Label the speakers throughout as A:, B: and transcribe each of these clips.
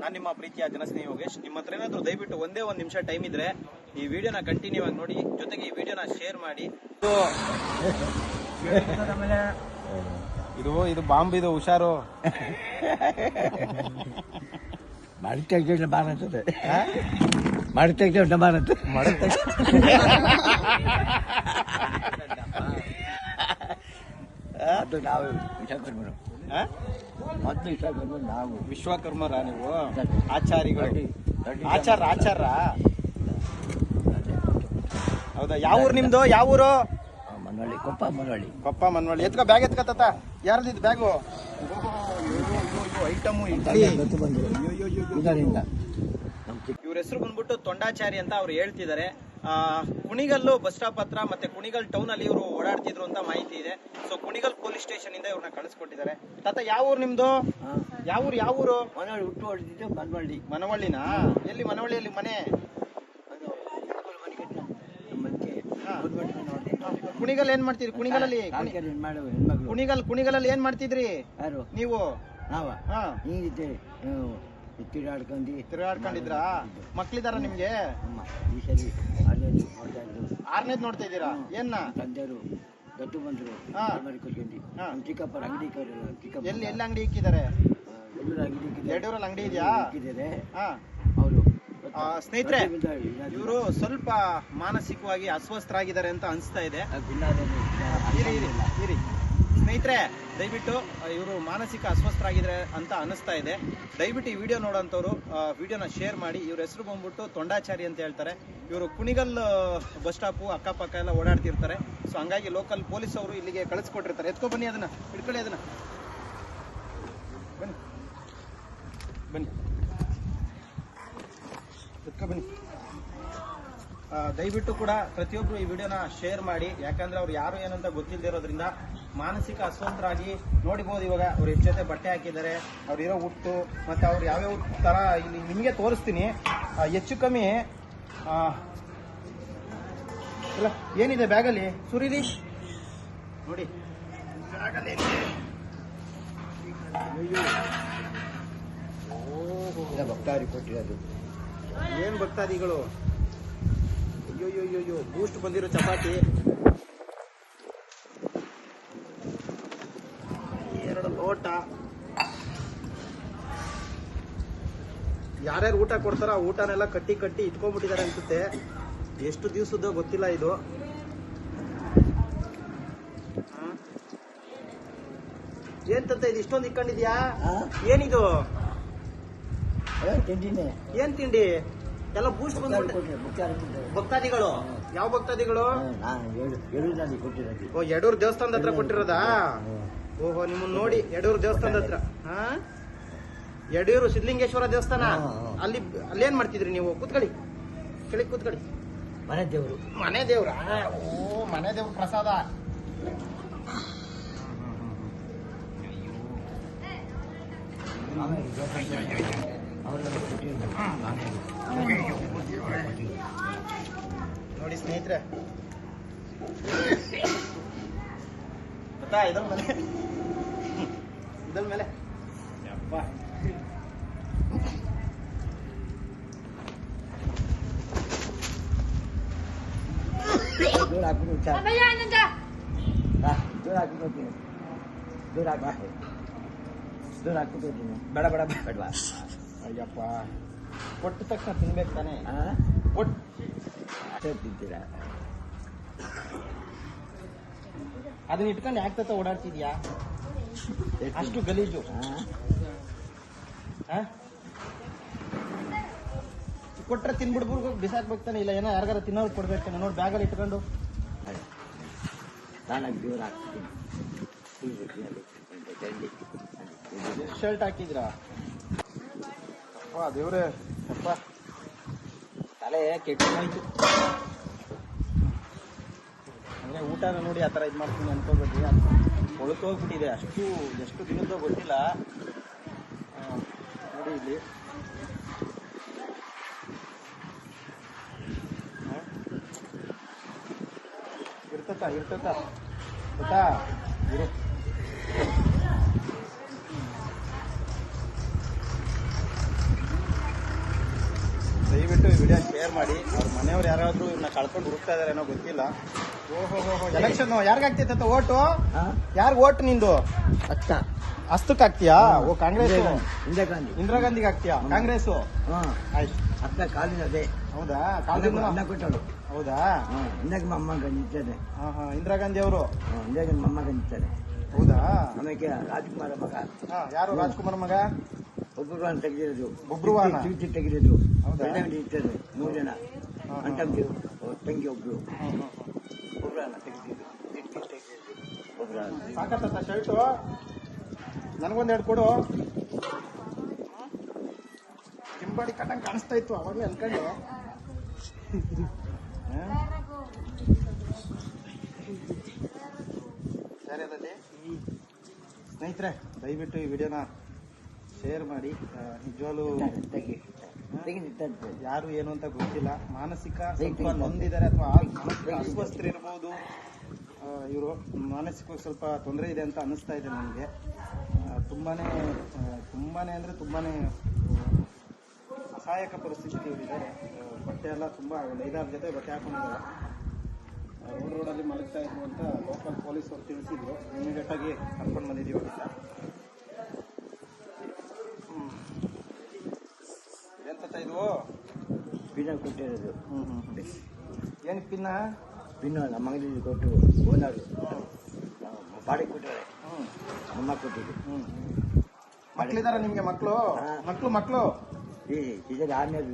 A: ನಾನು ನಿಮ್ಮ ಪ್ರೀತಿಯ ಜನಸ್ನೇಹಿ ಯೋಗೇಶ್. ನಿಮ್ಮ ಹತ್ರ ಏನಾದ್ರು ದಯವಿಟ್ಟು ಒಂದೇ ಒಂದು ನಿಮಿಷ ಟೈಮ್ ಇದ್ರೆ ಈ ವಿಡಿಯೋನ ಕಂಟಿನ್ಯೂ ಆಗಿ ನೋಡಿ ಜೊತೆಗೆ ಈ ವಿಡಿಯೋನ ಶೇರ್ ಮಾಡಿ. ಇದು ಇದು ಬಾಂಬ್ ಇದು ಹುಷಾರು.
B: ಮಾಡಿ ತೆಗ್ದು ಮಾರತ್ತದೆ ಮಾಡಿ ತೆಗ್ದು ಮಾರತ್ತೆ ಅದು ನಾವು ವಿಶ್ವಕರ್ಮರು ಇಷ್ಟ ಬಂದು ನಾವು
A: ವಿಶ್ವಕರ್ಮರ ನೀವು? ಆಚಾರಿಗಳು. ಆಚಾರ ಆಚಾರ. ಹೌದಾ? ಯಾವ ಊರು ನಿಮ್ದು? ಯಾವ ಊರು?
B: ಮನವಳ್ಳಿ ಕೊಪ್ಪ ಮನವಳ್ಳಿ
A: ಕೊಪ್ಪ ಮನವಳ್ಳಿ ಎತ್ಕೋ ಬ್ಯಾಗ್ ಎತ್ಕ ತಾತ ಯಾರ್ದು ಇದು ಬ್ಯಾಗು? ಐಟಮು ಇವ್ರ ಹೆಸರು ಬಂದ್ಬಿಟ್ಟು ತೊಂಡಾಚಾರಿ ಅಂತ ಅವ್ರು ಹೇಳ್ತಿದ್ದಾರೆ ಕುಣಿಗಲ್ಲು ಬಸ್ ಸ್ಟಾಪ್ ಹತ್ರ ಮತ್ತೆ ಕುಣಿಗಲ್ ಟೌನ್ ಅಲ್ಲಿ ಇವರು ಓಡಾಡ್ತಿದ್ರು ಅಂತ ಮಾಹಿತಿ ಇದೆ. ಸೊ ಕುಣಿಗಲ್ ಪೊಲೀಸ್ ಸ್ಟೇಷನ್ ಇಂದ ಇವ್ರನ್ನ ಕಳಿಸ್ಕೊಟ್ಟಿದ್ದಾರೆ. ತಾತ ಯಾವ ಊರು ನಿಮ್ದು? ಯಾವ ಊರು ಯಾವ ಊರು?
B: ಮನವಳ್ಳಿ ಹುಟ್ಟು ಹೊಡೆದಿದ್ದು ಮನವಳ್ಳಿ.
A: ಮನವಳ್ಳಿನಾ? ಎಲ್ಲಿ ಮನವಳ್ಳಿಯಲ್ಲಿ ಮನೆ? ಕುಣಿಗಲ್ ಏನ್ ಮಾಡ್ತೀರಿ? ಕುಣಿಗಲಲ್ಲಿ ಕುಣಿಗಲ್ ಕುಣಿಗಲಲ್ಲಿ ಏನ್ ಮಾಡ್ತಿದ್ರಿ?
B: ಯಾರು?
A: ನೀವು
B: ತಿರುಗಾಡ್ಕೊಂಡು
A: ತಿರುಗಾಡ್ಕೊಂಡಿದ್ರಾ ಮಕ್ಳಿದಾರ ನಿಮ್ಗೆ?
B: ಅಮ್ಮ ಈ ಸರಿ ಅಲ್ಲೇ ನೋಡ್ತಾ ಇದ್ರು.
A: ಆರ್ನೇದ್ ನೋಡ್ತಾ ಇದ್ದೀರಾ? ಏನ್ನ?
B: ತಂದೆಯವರು ದೊಡ್ಡ ಬಂದರು.
A: ಹಾ.
B: ಮಾಡಿ ಕೊಟ್ಕೊಂಡು.
A: ಹಾ.
B: ನಮ್ಮ ಚಿಕ್ಕಪ್ಪರ ಅಂಗಡಿ ಚಿಕ್ಕಪ್ಪ
A: ಎಲ್ಲಿ ಎಲ್ಲಿ ಅಂಗಡಿ ಇಕ್ಕಿದ್ದಾರೆ?
B: ಎಲ್ಲರ ಅಂಗಡಿ
A: ಅಂಗಡಿ ಇದೆಯಾ?
B: ಇಕ್ಕಿದ್ದಾರೆ.
A: ಹಾ.
B: ಅವರು
A: ಆ, ಸ್ನೇಹಿತರೆ ಇವರು ಸ್ವಲ್ಪ ಮಾನಸಿಕವಾಗಿ ಅಸ್ವಸ್ಥರಾಗಿದ್ದಾರೆ ಅಂತ ಅನಿಸ್ತಾ ಇದೆ. ಇರಿ ಇರಿ ಇರಿ. ಸ್ನೇಹಿತರೆ, ದಯವಿಟ್ಟು ಇವರು ಮಾನಸಿಕ ಅಸ್ವಸ್ಥರಾಗಿದ್ದಾರೆ ಅಂತ ಅನಿಸ್ತಾ ಇದೆ. ದಯವಿಟ್ಟು ಈ ವಿಡಿಯೋ ನೋಡೋಂಥವ್ರು ವಿಡಿಯೋನ ಶೇರ್ ಮಾಡಿ, ಇವ್ರ ಹೆಸರು ಬಂದ್ಬಿಟ್ಟು ತೊಂಡಾಚಾರಿ ಅಂತ ಹೇಳ್ತಾರೆ. ಇವರು ಕುಣಿಗಲ್ ಬಸ್ ಸ್ಟಾಪು, ಅಕ್ಕಪಕ್ಕ ಎಲ್ಲ ಓಡಾಡ್ತಿರ್ತಾರೆ. ಸೊ, ಹಂಗಾಗಿ ಲೋಕಲ್ ಪೊಲೀಸ್ ಅವರು ಇಲ್ಲಿಗೆ ಕಳಿಸ್ಕೊಟ್ಟಿರ್ತಾರೆ. ಎತ್ಕೊ ಬನ್ನಿ ಅದನ್ನ, ಹಿಡ್ಕೊಳ್ಳಿ ಅದನ್ನ. ಬನ್ನಿ. ಬನ್ನಿ. ಎತ್ಕೊ ಬನ್ನಿ. ದಯವಿಟ್ಟು ಕೂಡ ಪ್ರತಿಯೊಬ್ಬರು ಈ ವಿಡಿಯೋನ ಶೇರ್ ಮಾಡಿ. ಯಾಕಂದ್ರೆ ಅವ್ರು ಯಾರು ಏನಂತ ಗೊತ್ತಿಲ್ಲದೆ ಇರೋದ್ರಿಂದ ಮಾನಸಿಕ ಅಸ್ವಸ್ಥರಾಗಿ ನೋಡಿಬಹುದು ಇವಾಗ ಅವ್ರ ಎಷ್ಟು ಜೊತೆ ಬಟ್ಟೆ ಹಾಕಿದ್ದಾರೆ ಅವ್ರಿರೋ ಇರೋ ಹುಟ್ಟು ಮತ್ತೆ ಅವ್ರು ಯಾವ್ಯಾವ ತರ ಇಲ್ಲಿ ನಿಮಗೆ ತೋರಿಸ್ತೀನಿ. ಹೆಚ್ಚು ಕಮ್ಮಿ ಇಲ್ಲ ಏನಿದೆ ಬ್ಯಾಗಲ್ಲಿ? ಸುರಿದಿ ನೋಡಿ. ಭಕ್ತಾದಿ?
B: ಅದು. ಕೊಟ್ಟಿರೋದು
A: ಏನ್ ಭಕ್ತಾದಿಗಳು? ಅಯ್ಯೋ, ಅಯ್ಯೋ ಬೂಸ್ಟ್ ಬಂದಿರೋ ಚಪಾತಿ. ಲೋಟ ಯಾರ್ಯಾರು ಊಟ ಕೊಡ್ತಾರ ಆ ಊಟನೆಲ್ಲ ಕಟ್ಟಿ ಕಟ್ಟಿ ಇಟ್ಕೊಂಡ್ಬಿಟ್ಟಿದ್ದಾರೆ ಅನ್ಸುತ್ತೆ. ಎಷ್ಟು ದಿವಸದ ಗೊತ್ತಿಲ್ಲ ಇದು. ಏನ್ ತಂತ ಇದು? ಇಷ್ಟೊಂದು ಇಟ್ಕೊಂಡಿದ್ಯಾ?
B: ಹಾ?
A: ಏನಿದು? ಏನ್ ತಿಂಡಿ? ಎಲ್ಲ ಬೂಸ್ಟ್ ಭಕ್ತಾದಿಗಳು? ಯಾವ ಭಕ್ತಾದಿಗಳು? ಎಡೂರ್ ಯಡೂರ್ ದೇವಸ್ಥಾನದ ಹತ್ರ ಕೊಟ್ಟಿರೋದಾ. ಓಹೋ ನಿಮ್ಮನ್ನ ನೋಡಿ ಯಡೂರು ದೇವಸ್ಥಾನದ ಹತ್ರ. ಹಾ? ಯಡೂರು ಸಿದ್ಧಲಿಂಗೇಶ್ವರ ದೇವಸ್ಥಾನ.
B: ಹಾ.
A: ಅಲ್ಲಿ ಅಲ್ಲೇನ್ ಮಾಡ್ತಿದ್ರಿ ನೀವು? ಕೂತ್ಕೊಳ್ಳಿ. ಕೆಳಗೆ ಕೂತ್ಕೊಳ್ಳಿ.
B: ಮನೆ ದೇವರು.
A: ಮನೆ ದೇವ್ರ? ಓ ಮನೆ ದೇವ್ರ ಪ್ರಸಾದ. ನೋಡಿ ಸ್ನೇಹಿತರೆ. ಗೊತ್ತಾ ಇದಲ್ ಮೇಲೆ ಇದಲ್ ಮೇಲೆ ಯಪ್ಪ
B: ದೂರ ಹಾಕ್ಬಿಟ್ಟು ಹುಷಾರು.
C: ಅಮ್ಮಯ್ಯ ಆನಂದ
B: ಬಾ, ದೂರ ಹಾಕ್ಬಿಟ್ಟು ಹೋಗ್ತೀನಿ ದೂರ ಹಾಕ್ಬಾ ದೂರ ಹಾಕ್ಬಿಟ್ಟು ಹೋಗ್ತೀನಿ
A: ಬೇಡ ಬೇಡ ಬೇಡ.
B: ಬೇಡವಾ
A: ಅಯ್ಯಪ್ಪ ಕೊಟ್ಟ ತಕ್ಷಣ ತಿನ್ಬೇಕು ತಾನೇ
B: ಹಾಂ
A: ಕೊಟ್
B: ಅಷ್ಟೇ ತಿಂತೀರಾ
A: ಅದನ್ನ ಇಟ್ಕೊಂಡು ಯಾಕೆ ತತ್ತ ಓಡಾಡ್ತಿದ್ಯಾ? ಅಷ್ಟು ಗಲೀಜು? ಕೊಟ್ರೆ ತಿನ್ಬಿಡ್ಬೋದು ಬಿಸಾಕ್ಬೇಕು ತಾನೆ ಇಲ್ಲ ಏನೋ ಯಾರಿಗಾರ ತಿನ್ನೋರು ಕೊಡ್ಬೇಕು ನೋಡಿ ಬ್ಯಾಗಲ್ಲಿ ಇಟ್ಕೊಂಡು. ಶರ್ಟ್ ಹಾಕಿದ್ರಾ? ದೇವ್ರೆ ಅಪ್ಪ. ತಲೆ ಕೆಟ್ಟೋಯ್ತು ಅಂದ್ರೆ ನೋಡಿ, ಆ ಥರ ಇದು ಮಾಡ್ತೀನಿ ಅನ್ಕೋಬೇಡ್ರಿ ಕೊಳ್ತೋಗ್ಬಿಟ್ಟಿದೆ ಅಷ್ಟು, ಎಷ್ಟು ದಿನದ್ದು ಗೊತ್ತಿಲ್ಲ. ನೋಡಿ ಇಲ್ಲಿ? ಇರ್ತತ ಇರ್ತತ ಗೊತ್ತಾ? ಇರು. ದಯವಿಟ್ಟು ಈ ವಿಡಿಯೋ ಶೇರ್ ಮಾಡಿ. ಅವ್ರ ಮನೆಯವ್ರು ಯಾರಾದರೂ ಇವ್ರನ್ನ ಕಳ್ಕೊಂಡು ಹುಡುಕ್ತಾ ಇದಾರೆ ಏನೋ ಗೊತ್ತಿಲ್ಲ. ಎಲೆಕ್ಷನ್ ಯಾರಿಗಾಗ್ತೈತೆ ಓಟು?
B: ಹಾ?
A: ಯಾರು ಓಟ್ ನಿಂದು?
B: ಅತ್ತ
A: ಹಸ್ತಕ್ಕೆ ಹಾಕ್ತೀಯಾ ಓ ಕಾಂಗ್ರೆಸ್
B: ಇಂದಿರಾ ಗಾಂಧಿ.
A: ಇಂದಿರಾ ಗಾಂಧಿಗೆ ಹಾಕ್ತೀಯಾ ಕಾಂಗ್ರೆಸ್ ಆಯ್ತು.
B: ಅತ್ತ ಕಾಲಿನ ಅದೇ.
A: ಹೌದಾ?
B: ಅನ್ನ
A: ಕಾಲದಿಂದ?
B: ಕೊಟ್ಟಳು
A: ಹೌದಾ?
B: ಇಂದಾಗ
A: ಹಾ ಹಾ. ಇಂದಿರಾ ಗಾಂಧಿ ಅವರು
B: ಇಂದಾಗ ಮಮ್ಮಗ ನಿಂತದೆ
A: ಹೌದಾ?
B: ಆಮೇಲೆ ರಾಜ್ಕುಮಾರ ಮಗ.
A: ಯಾರು? ರಾಜ್ಕುಮಾರ್ ಮಗ?
B: ಒಬ್ಬರು ತೆಗೆದಿರೋದು.
A: ಒಬ್ರು
B: ಚೀಟಿ ತೆಗೆದಿರೋದು.
A: ಹೌದಾ?
B: ಇರ್ತದೆ ಮೂರು ಜನ. ಅಂಟಂಗಿ ತಂಗಿ ಒಬ್ರು.
A: ಸಾಕತ್ತ ಶರ್ಟು ನನಗೊಂದು ಎರಡು ಕೊಡು ಕಿಂಬಾಡಿ ಕಟ್ಟಂಗ್ ಕಾಣಿಸ್ತಾ ಇತ್ತು ಅವಾಗಲೇ ಅನ್ಕೊಂಡು? ಸರಿ ಅದಲ್ಲಿ ಸ್ನೇಹಿತರೆ ದಯವಿಟ್ಟು ಈ ವಿಡಿಯೋನ ಶೇರ್ ಮಾಡಿ. ನಿಜವಾಗ್ಲೂ ಯಾರು ಏನು ಅಂತ ಗೊತ್ತಿಲ್ಲ. ಮಾನಸಿಕ ಸ್ವಲ್ಪ. ನೊಂದಿದ್ದಾರೆ ಅಥವಾ. ಅಸ್ವಸ್ಥರಿರ್ಬೋದು ಇವರು ಮಾನಸಿಕವಾಗಿ ಸ್ವಲ್ಪ ತೊಂದರೆ ಇದೆ ಅಂತ ಅನಿಸ್ತಾ ಇದೆ ನನಗೆ ತುಂಬಾನೇ ತುಂಬಾನೇ ಅಂದ್ರೆ ತುಂಬಾನೇ ಅಸಹಾಯಕ ಪರಿಸ್ಥಿತಿ ಇವರಿದೆ. ಬಟ್ಟೆ ಎಲ್ಲ ತುಂಬ ಐದಾರು ಜೊತೆ ಬಟ್ಟೆ ಹಾಕೊಂಡಿದ್ದಾರೆ. ರೋಡ್ ರೋಡಲ್ಲಿ ಮಲಗ್ತಾ ಇದ್ರು ಅಂತ ಲೋಕಲ್ ಪೊಲೀಸ್ ಅವ್ರು ತಿಳಿಸಿದ್ರು. ಇಮಿಡಿಯೇಟ್ ಆಗಿ ಕರ್ಕೊಂಡು ಬಂದಿದ್ದೀವಿ ಅಂತ. ಇದು?
B: ಪಿನ್ನ ಕೊಟ್ಟಿರೋದು.
A: ಹ್ಮ್ ಹ್ಮ್ ಏನಕ್ಕೆ ಪಿನ್ನ?
B: ಪಿನ್ನ ನಮ್ಮ ಅಂಗಡಿಯಲ್ಲಿ ಕೊಟ್ಟು ಓನರ್. ಬಾಡಿಗೆ ಕೊಟ್ಟಿದ್ದಾರೆ.
A: ಹ್ಞೂ
B: ಅಮ್ಮ ಕೊಟ್ಟಿದ್ದು.
A: ಹ್ಮ್ ಮಕ್ಳಿದಾರ ನಿಮ್ಗೆ
B: ಮಕ್ಕಳು
A: ಮಕ್ಕಳು ಮಕ್ಕಳು
B: ಈ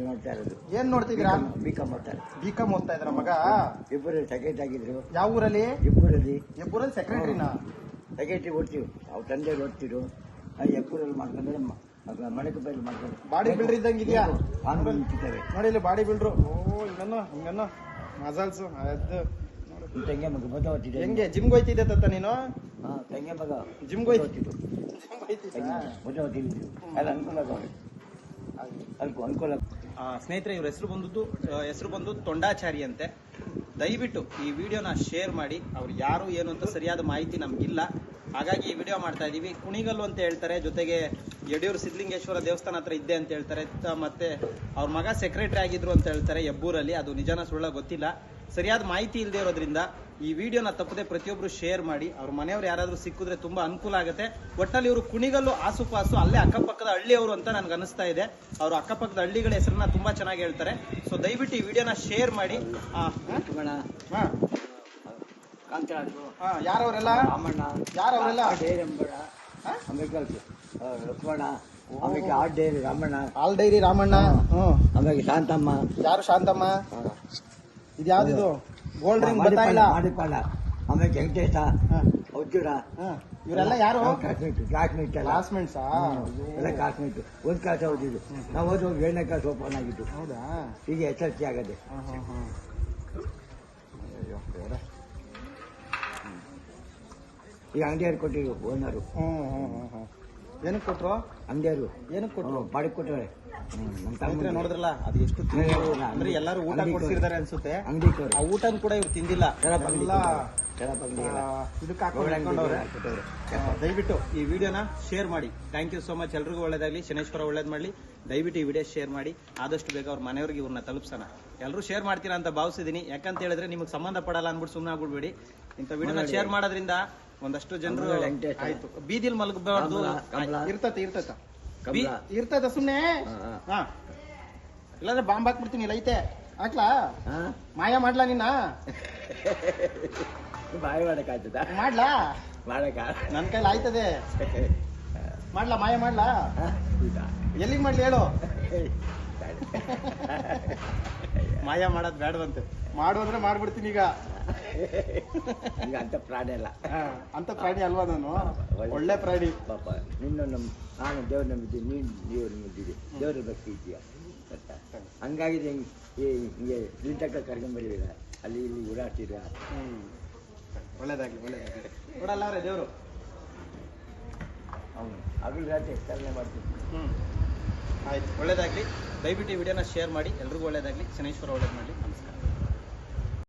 B: ನೋಡ್ತಾ ಇರೋದು.
A: ಏನ್ ನೋಡ್ತಿದ್ದೀರಾ?
B: ಬಿ ಕಾಮ್ ಓದ್ತಾರೆ
A: ಬಿ ಕಾಮ್ ಓದ್ತಾ ಇದ್ರ ಮಗ?
B: ಇಬ್ಬರು ಸೆಕ್ರೆಟರಿ ಆಗಿದ್ರು.
A: ಯಾವ ಊರಲ್ಲಿ?
B: ಇಬ್ಬರಲ್ಲಿ.
A: ಇಬ್ಬರಲ್ಲಿ ಸೆಕ್ರೆಟರಿನಾ
B: ಸೆಕ್ರೆಟರಿ ಓದ್ತೀವಿ. ಅವ್ರ ತಂದೆ ಓದ್ತಿರು ಎಬ್ಬರಲ್ಲಿ ಮಾಡ್ಕೊಂಡ್ರೆ
A: ಬಾಡಿ ಬಿಲ್ಡರ್ ಇದ್ದಂಗೆ ಇದೆಯಾ? ನೋಡಿ ಇಲ್ಲಿ ಬಾಡಿ ಬಿಲ್ಡ್ರು? ಓ ಹಿಂಗನ್ನ ಹಿಂಗನ್ನ. ಮಜಲ್ಸು ಅದು ನೋಡು.
B: ಈ ತಂಗಿ ಮಗ ಬದ ಹೊತ್ತಿದೆ.
A: ಹೆಂಗೆ? ಜಿಮ್ಗೆ ಹೋಯ್ತಿದ್ದೆ ತತ್ತ ನೀನು?
B: ಹಾ ತಂಗಿ ಮಗ
A: ಜಿಮ್ಗೆ ಹೋಯ್ತಿದ್ದ
B: ಎಲ್ಲ ಅನುಕೂಲ ಅಲ್ಪ ಅನುಕೂಲ
A: ಆ, ಸ್ನೇಹಿತರೆ ಇವ್ರ ಹೆಸರು ಬಂದದ್ದು ಹೆಸರು ಬಂದು ತೊಂಡಾಚಾರಿ ಅಂತೆ ದಯವಿಟ್ಟು ಈ ವಿಡಿಯೋನ ಶೇರ್ ಮಾಡಿ. ಅವ್ರು ಯಾರು ಏನು ಅಂತ ಸರಿಯಾದ ಮಾಹಿತಿ ನಮಗಿಲ್ಲ. ಹಾಗಾಗಿ ಈ ವಿಡಿಯೋ ಮಾಡ್ತಾ ಇದೀವಿ. ಕುಣಿಗಲ್ಲು ಅಂತ ಹೇಳ್ತಾರೆ. ಜೊತೆಗೆ ಯಡಿಯೂರು ಸಿದ್ಧಲಿಂಗೇಶ್ವರ ದೇವಸ್ಥಾನ ಹತ್ರ ಇದ್ದೆ ಅಂತ ಹೇಳ್ತಾರೆ. ಮತ್ತೆ ಅವ್ರ ಮಗ ಸೆಕ್ರೆಟರಿ ಆಗಿದ್ರು ಅಂತ ಹೇಳ್ತಾರೆ ಹೆಬ್ಬೂರಲ್ಲಿ ಅದು ನಿಜನ ಸುಳ್ಳ ಗೊತ್ತಿಲ್ಲ. ಸರಿಯಾದ ಮಾಹಿತಿ ಇಲ್ಲದೆ ಇರೋದ್ರಿಂದ ಈ ವಿಡಿಯೋನ ತಪ್ಪದೆ ಪ್ರತಿಯೊಬ್ರು ಶೇರ್ ಮಾಡಿ ಅವ್ರ ಮನೆಯವ್ರು ಯಾರಾದರೂ ಸಿಕ್ಕಿದ್ರೆ ತುಂಬಾ ಅನುಕೂಲ ಆಗುತ್ತೆ. ಒಟ್ಟಲ್ಲಿ ಇವರು ಕುಣಿಗಲ್ಲು ಆಸುಪಾಸು ಅಲ್ಲೇ ಅಕ್ಕಪಕ್ಕದ ಹಳ್ಳಿಯವರು ಅಂತ ನನ್ಗೆ ಅನಿಸ್ತಾ ಇದೆ. ಅವರು ಅಕ್ಕಪಕ್ಕದ ಹಳ್ಳಿಗಳ ಹೆಸರನ್ನ ತುಂಬಾ ಚೆನ್ನಾಗಿ ಹೇಳ್ತಾರೆ. ಸೊ ದಯವಿಟ್ಟು ಈ ವಿಡಿಯೋನ ಶೇರ್ ಮಾಡಿ. ಯಾರವರೆಲ್ಲ?
B: ಯಾರವರೆಲ್ಲ? ಲಕ್ಷ್ಮಣ. ಆಮೇಲೆ ಆರ್ ಡೇರಿ ರಾಮಣ್ಣ.
A: ಹಾಲ್ ಡೈರಿ ರಾಮಣ್ಣ. ಹ್ಮ್
B: ಆಮೇಲೆ ಶಾಂತಮ್ಮ.
A: ಯಾರು ಶಾಂತಮ್ಮ? ಇದು ಯಾವ್ದಿದು ಗೋಲ್ಡ್ ರಿಂಗ್ ಬರ್ತಾ ಇಲ್ಲ?
B: ಮಾಡಿಪಾಳ. ಆಮೇಲೆ ವೆಂಕಟೇಶ
A: ಇವರೆಲ್ಲ ಯಾರು?
B: ಕ್ಲಾಸ್ಮೇಟ್ ಕ್ಲಾಸ್ಮೇಟ್
A: ಕ್ಲಾಸ್ಮೇಟ್ಸಾ
B: ಎಲ್ಲ. ಕ್ಲಾಸ್ಮೇಟ್ ಒಂದು ಕ್ಲಾಸ್ ಓದಿದ್ದು. ನಾವು ಓದುವಾಗ ಏಳನೇ ಕ್ಲಾಸ್ ಓಪನ್ ಆಗಿತ್ತು
A: ಹೌದಾ?
B: ಈಗ ಎಸ್ ಎಲ್ ಸಿ ಆಗದೆ. ಈಗ ಅಂಗಡಿಯವ್ರು ಕೊಟ್ಟಿರು ಓನರು
A: ಹ್ಞೂ ಹ್ಞೂ ಹ್ಞೂ ಹ್ಮ್. ಏನಕ್ಕೆ ಕೊಟ್ರು?
B: ಅಂಗಡಿಯವರು.
A: ಏನಕ್ಕೆ ಕೊಟ್ರು?
B: ಬಾಡಿಗೆ ಕೊಟ್ರೆ ನಮ್ಮ
A: ನೋಡಿದ್ರಲ್ಲ ಅದು ಎಷ್ಟು. ಅಂದ್ರೆ ಎಲ್ಲರೂ ಊಟ
B: ಕೊಡ್ತಿದಾರೆ
A: ಕೊಡ್ಸಿರ್ತಾರೆ ಅನ್ಸುತ್ತೆ.
B: ಅಂಗಡಿ
A: ಆ ಊಟನ ಕೂಡ ಇವ್ರು ತಿಂದಿಲ್ಲ. ಎಲ್ಲ. ಇದಕ್ಕೆ ದಯವಿಟ್ಟು ಈ ವಿಡಿಯೋನ ಶೇರ್ ಮಾಡಿ. ಥ್ಯಾಂಕ್ ಯು ಸೋ ಮಚ್ ಎಲ್ರಿಗೂ ಒಳ್ಳೇದಾಗ್ಲಿ. ಶನೇಶ್ವರ ಒಳ್ಳೇದ್ ಮಾಡಲಿ. ದಯವಿಟ್ಟು ಈ ವಿಡಿಯೋ ಶೇರ್ ಮಾಡಿ. ಆದಷ್ಟು ಬೇಗ ಅವ್ರ ಮನೆಯವ್ರಿಗೆ ಇವ್ರನ್ನ ತಲುಪ್ಸೋಣ. ಎಲ್ಲರೂ ಶೇರ್ ಮಾಡ್ತೀರಾ ಅಂತ ಭಾವಿಸಿದೀನಿ. ಯಾಕಂತ ಹೇಳಿದ್ರೆ ನಿಮಗೆ ಸಂಬಂಧ ಪಡಲ್ಲ ಅಂದ್ಬಿಟ್ಟು ಸುಮ್ಮನೆ ಆಗ್ಬಿಡ್ಬೇಡಿ. ಇಂಥ ವಿಡಿಯೋನ ಶೇರ್ ಮಾಡೋದ್ರಿಂದ ಒಂದಷ್ಟು ಜನರು ಆಯ್ತು. ಬೀದಿಲ್ ಮಲಗಬಾರ್ದು. ಇರ್ತತ ಇರ್ತತೆ. ಇರ್ತದ ಸುಮ್ನೆ.
B: ಹಾ,
A: ಇಲ್ಲಾಂದ್ರೆ ಬಾಂಬ್ ಹಾಕ್ಬಿಡ್ತೀನಿ ಲೈತೆ ಹಾಕ್ಲಾ? ಮಾಯ ಮಾಡ್ಲಾ ನಿನ್ನ?
B: ಬಾಯಿ ಮಾಡಕ್
A: ಮಾಡ್ಲಾ?
B: ಮಾಡಕ
A: ನನ್ ಕೈಲಿ ಆಯ್ತದೆ. ಮಾಡ್ಲಾ ಮಾಯ ಮಾಡ್ಲಾ? ಎಲ್ಲಿಗ್ ಮಾಡ್ಲಿ ಹೇಳು. ಮಾಯ ಮಾಡೋದ್ ಬೇಡವಂತೆ ಮಾಡು ಅಂದ್ರೆ ಮಾಡ್ಬಿಡ್ತೀನಿ ಈಗ.
B: ಈಗ ಅಂತ ಪ್ರಾಣಿ ಅಲ್ಲ.
A: ಅಂತ ಪ್ರಾಣಿ ಅಲ್ವಾ ನಾನು? ಒಳ್ಳೆ ಪ್ರಾಣಿ.
B: ಪಾಪ ನಿನ್ನ ನಮ್ ನಾನು ದೇವ್ರ ನಂಬಿದ್ದೀನಿ ನೀನು ದೇವ್ರ ನಂಬಿದ್ದೀನಿ ದೇವ್ರ ಭಕ್ತಿ ಇದೆಯಾ? ಹಂಗಾಗಿ ಹಿಂಗೆ ನಿಂತಕ್ಕ ಕರ್ಕೊಂಬರಿಲ್ಲ ಅಲ್ಲಿ ಇಲ್ಲಿ ಓಡಾಡ್ತೀರ
A: ಒಳ್ಳೇದಾಗ್ಲಿ ಒಳ್ಳೇದಾಗ್ಲಿ. ನೋಡಲ್ಲ ಅವ್ರೆ ದೇವ್ರು?
B: ಅವನು ಹಗಲು ರಾತ್ರಿ ಮಾಡ್ತೀನಿ
A: ಹ್ಮ್. ಆಯ್ತು ಒಳ್ಳೇದಾಗ್ಲಿ. ದಯವಿಟ್ಟು ಈ ವಿಡಿಯೋನ ಶೇರ್ ಮಾಡಿ. ಎಲ್ರಿಗೂ ಒಳ್ಳೇದಾಗ್ಲಿ. ಶನೇಶ್ವರ ಒಳ್ಳೇದು ಮಾಡಲಿ.